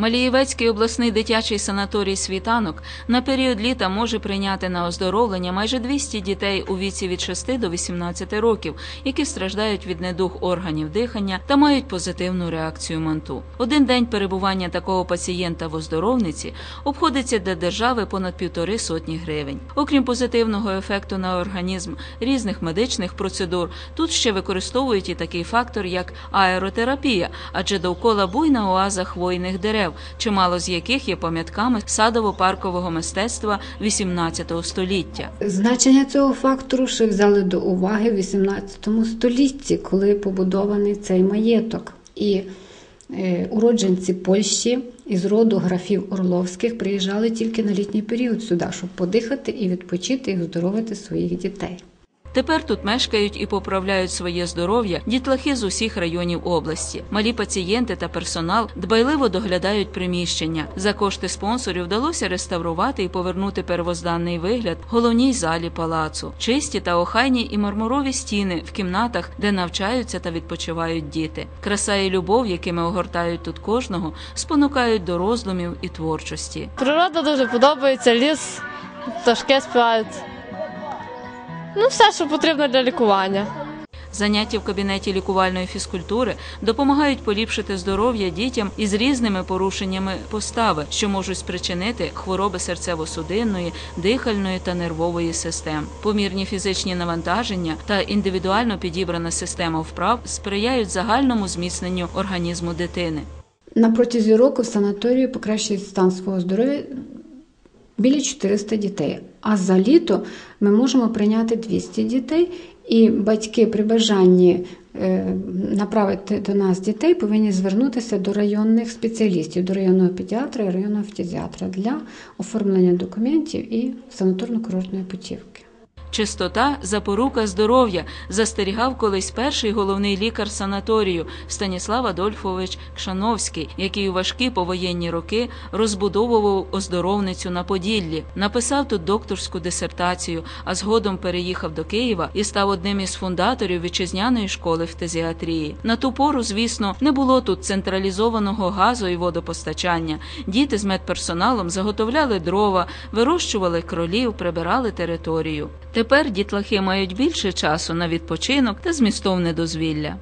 Малієвецький обласний дитячий санаторій світанок на період літа може прийняти на оздоровлення майже 200 дітей у віці від 6 до 18 років, які страждають від недуг органів дихання та мають позитивну реакцію манту. Один день перебування такого пацієнта в оздоровниці обходиться для держави понад півтори сотні гривень. Окрім позитивного ефекту на організм різних медичних процедур, тут ще використовують і такий фактор, як аеротерапія, адже довкола буйна оаза хвойних дерев, чимало з яких є пам'ятками садово-паркового мистецтва XVIII століття. Значення цього фактору ще взяли до уваги в 18 столітті, коли побудований цей маєток. І е, уродженці Польщі із роду графів Орловських приїжджали тільки на літній період сюди, щоб подихати і відпочити і оздоровити своїх дітей. Тепер тут мешкають і поправляють своє здоров'я дітлахи з усіх районів області. Малі пацієнти та персонал дбайливо доглядають приміщення. За кошти спонсорів вдалося реставрувати і повернути первозданний вигляд головній залі палацу, чисті та охайні і мармурові стіни в кімнатах, де навчаються та відпочивають діти. Краса і любов, якими огортають тут кожного, спонукають до роздумів і творчості. Природа дуже подобається, ліс, пташки співають. Ну, все, що потрібно для лікування. Заняття в кабінеті лікувальної фізкультури допомагають поліпшити здоров'я дітям із різними порушеннями постави, що можуть спричинити хвороби серцево-судинної, дихальної та нервової систем. Помірні фізичні навантаження та індивідуально підібрана система вправ сприяють загальному зміцненню організму дитини. На протязі року в санаторії покращує стан свого здоров'я біля 400 дітей. А за літо ми можемо прийняти 200 дітей, і батьки при бажанні е, направити до нас дітей повинні звернутися до районних спеціалістів, до районного педіатра і районного фтизіатра для оформлення документів і санаторно-курортної путівки. Чистота запорука здоров'я застерігав колись перший головний лікар санаторію Станіслав Адольфович Кшановський, який у важкі повоєнні роки розбудовував оздоровницю на Поділлі, написав тут докторську дисертацію, а згодом переїхав до Києва і став одним із фундаторів вітчизняної школи фтизіатрії. На ту пору, звісно, не було тут централізованого газу і водопостачання. Діти з медперсоналом заготовляли дрова, вирощували кролів, прибирали територію. Тепер дітлахи мають більше часу на відпочинок та змістовне дозвілля.